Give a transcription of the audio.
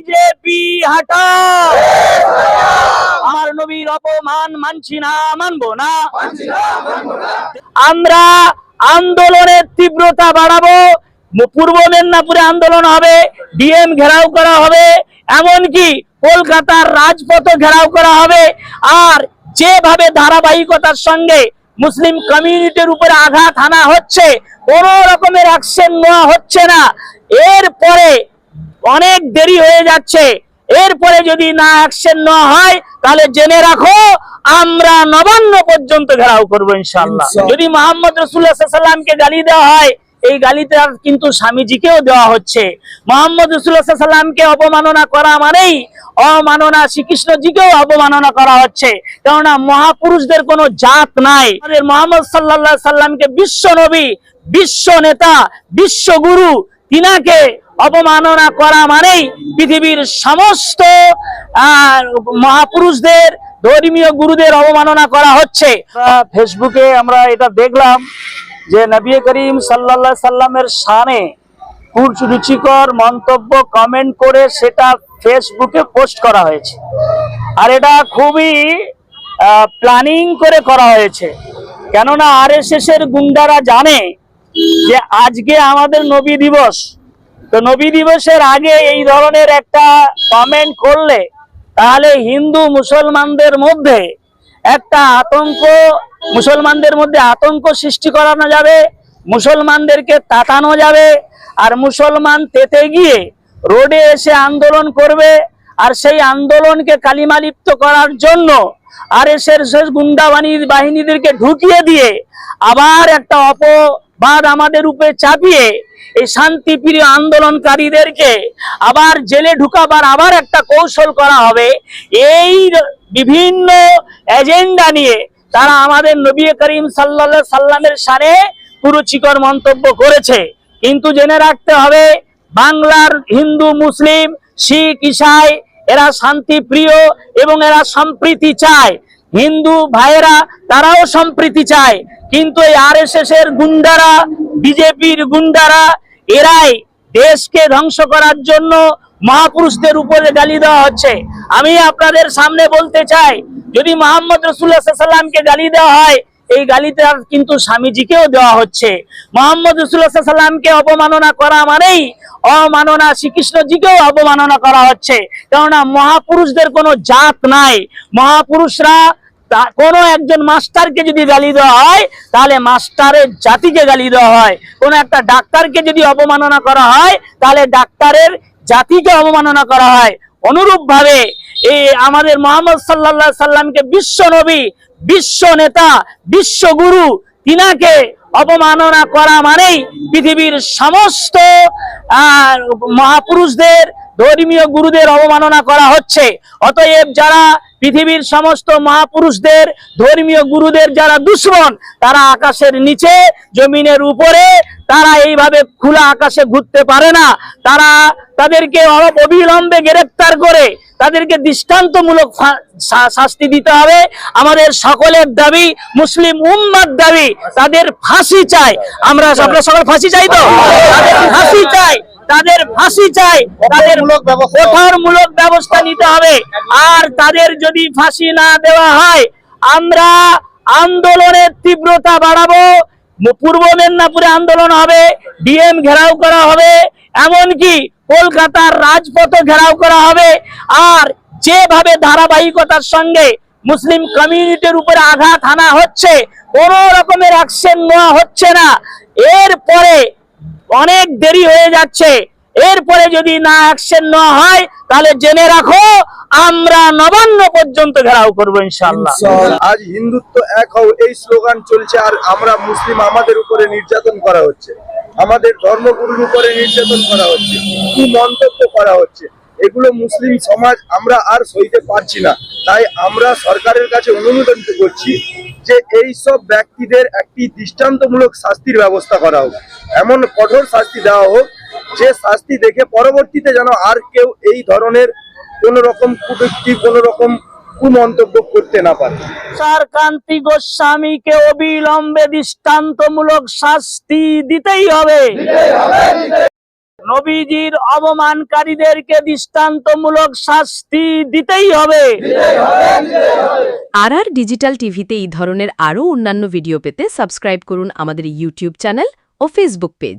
BJP আমার নবীর অপমান মানছি না, মানবো না। আমরা আন্দোলনের তীব্রতা বাড়াবো। পূর্ব মেদিনীপুরে আন্দোলন হবে, ডিএম ঘেরাও করা হবে, এমনকি কলকাতার রাজপথ ঘেরাও করা হবে। আর যেভাবে ধারাবাহিকতার সঙ্গে মুসলিম কমিউনিটির উপরে আঘাত হানা হচ্ছে, কোন রকমের অ্যাকশন নেওয়া হচ্ছে না। এরপরে অনেক দেরি হয়ে যাচ্ছে। এরপরে যদি না অ্যাকশন নেওয়া হয় তাহলে জেনে রাখো আমরা নবান্ন পর্যন্ত ঘেরাও করব ইনশাল্লাহ ইনশাআল্লাহ। যদি মোহাম্মদ রসুল্লাহ সাল্লামকে গালি দেওয়া হয় এই গালিতে কিন্তু স্বামীজিকেও দেওয়া হচ্ছে। মোহাম্মদ রসুল্লাহ সাল্লামকে অবমাননা করা মানেই অমাননা শ্রীকৃষ্ণজিকেও অপমাননা করা হচ্ছে। কেননা মহাপুরুষদের কোনো জাত নাই। আমাদের মোহাম্মদ সাল্লাহ সাল্লামকে বিশ্ব নবী বিশ্ব নেতা বিশ্ব গুরু তিনাকে অবমাননা করা মানেই পৃথিবীর সমস্ত মহাপুরুষদের, ধর্মীয় গুরুদের অবমাননা করা হচ্ছে। ফেসবুকে আমরা এটা দেখলাম যে নবী করিম সাল্লা সাল্লামের কুচ রুচিকর মন্তব্য কমেন্ট করে সেটা ফেসবুকে পোস্ট করা হয়েছে। আর এটা খুবই প্ল্যানিং করে করা হয়েছে। কেননা আর এস এর গুন্ডারা জানে যে আজকে আমাদের নবী দিবস। তো নবী দিবসের আগে এই ধরনের একটা কমেন্ট করলে, তাহলে হিন্দু মুসলমানদের মধ্যে একটা আতঙ্ক, মুসলমানদের মধ্যে আতঙ্ক সৃষ্টি করানো যাবে, মুসলমানদেরকে তাতানো যাবে, আর মুসলমান তেতে গিয়ে রোডে এসে আন্দোলন করবে, আর সেই আন্দোলনকে কালিমালিপ্ত করার জন্য আর এসের শেষ গুন্ডাবাহিনী বাহিনীদেরকে ঢুকিয়ে দিয়ে আবার একটা অপবাদ আমাদের উপরে চাপিয়ে এই শান্তিপ্রিয় আন্দোলনকারীদেরকে আবার জেলে ঢুকাবার আবার একটা কৌশল করা হবে। এই বিভিন্ন এজেন্ডা নিয়ে তারা আমাদের নবী করিম সাল্লা সাল্লামের সারে কুরুচিকর মন্তব্য করেছে। কিন্তু জেনে রাখতে হবে, বাংলার হিন্দু, মুসলিম, শিখ, ইসাই এরা শান্তি প্রিয় এবং এরা সম্প্রীতি চায়। হিন্দু ভাইয়েরা তারাও সম্প্রীতি চায়। কিন্তু এই আর এর গুন্ডারা, বিজেপির গুন্ডারা এরাই দেশকে ধ্বংস করার জন্য মহাপুরুষদের উপরে গালি দেওয়া হচ্ছে। আমি আপনাদের সামনে বলতে চাই, যদি মোহাম্মদ রসুল্লাহ সাল্লামকে গালি দেওয়া হয়, এই গালিতে কিন্তু স্বামীজিকেও দেওয়া হচ্ছে। মোহাম্মদ রসুল্লাহ সাল্লামকে অপমাননা করা মানেই অমাননা শ্রীকৃষ্ণজিকেও অবমাননা করা হচ্ছে। কেননা মহাপুরুষদের কোনো জাত নাই। মহাপুরুষরা কোনো একজন মাস্টারকে যদি গালি দেওয়া হয়, তাহলে মাস্টারের জাতিকে গালি দেওয়া হয়। কোনো একটা ডাক্তারকে যদি অবমাননা করা হয়, তাহলে ডাক্তারের জাতিকে অবমাননা করা হয়। অনুরূপ ভাবে এই আমাদের মোহাম্মদ সাল্লাল্লাহু সাল্লামকে বিশ্ব নবী, বিশ্ব নেতা, বিশ্ব গুরু, তিনাকে অবমাননা করা মানেই পৃথিবীর সমস্ত মহাপুরুষদের ধর্মীয় গুরুদের অবমাননা করা হচ্ছে। অতএব যারা পৃথিবীর সমস্ত মহাপুরুষদের ধর্মীয় গুরুদের যারা দুশ্মন তারা আকাশের নিচে জমিনের উপরে তারা এইভাবে খোলা আকাশে ঘুরতে পারে না। তারা তাদেরকে অবিলম্বে গ্রেপ্তার করে তাদেরকে দৃষ্টান্তমূলক শাস্তি দিতে হবে। আমাদের সকলের দাবি মুসলিম উম্মার দাবি। তাদের ফাঁসি চাই। আমরা আমরা সকল ফাঁসি চাই তো? তাদের ফাঁসি চাই। তাদের ফাঁসি চাই তাদের কঠোরমূলক ব্যবস্থা। ব্যবস্থা নিতে হবে। আর তাদের যদি ফাঁসি না দেওয়া হয় আমরা আন্দোলনের তীব্রতা বাড়াবো। পূর্ব মেদিনীপুরে আন্দোলন হবে ডিএম ঘেরাও করা হবে এমনকি কলকাতার রাজপথ ঘেরাও করা হবে। আর যেভাবে ধারাবাহিকতার সঙ্গে মুসলিম কমিউনিটির উপরে আঘাত হানা হচ্ছে কোন রকমের অ্যাকশন নেওয়া হচ্ছে না। এরপরে অনেক দেরি হয়ে যাচ্ছে। এরপরে যদি না অ্যাকশন নেওয়া হয়, তাহলে জেনে রাখো, আমরা নবান্ন পর্যন্ত ঘেরাও করব ইনশাল্লাহ আজ হিন্দুত্ব এক হও, এই স্লোগান চলছে আর আমরা মুসলিম আমাদের উপরে নির্যাতন করা হচ্ছে। আমাদের ধর্মগুরুর উপরে নির্যাতন করা হচ্ছে, কি মন্তব্য করা হচ্ছে, এগুলো মুসলিম সমাজ আমরা আর সইতে পারছি না। তাই আমরা সরকারের কাছে অনুমোদন করছি যে এই সব ব্যক্তিদের একটি দৃষ্টান্তমূলক শাস্তির ব্যবস্থা করা হোক। এমন কঠোর শাস্তি দেওয়া হোক, যে শাস্তি দেখে পরবর্তীতে যেন আর কেউ এই ধরনের কোন রকম কুটুক্তি কোন রকম কুমন্তব্য করতে না পারে। তুষার কান্তি গোস্বামীকে অবিলম্বে দৃষ্টান্তমূলক শাস্তি দিতেই হবে। নবীজির অবমানকারীদেরকে দৃষ্টান্তমূলক শাস্তি দিতেই হবে। আর আর ডিজিটাল টিভিতে এই ধরনের আরও অন্যান্য ভিডিও পেতে সাবস্ক্রাইব করুন আমাদের ইউটিউব চ্যানেল ও ফেসবুক পেজ।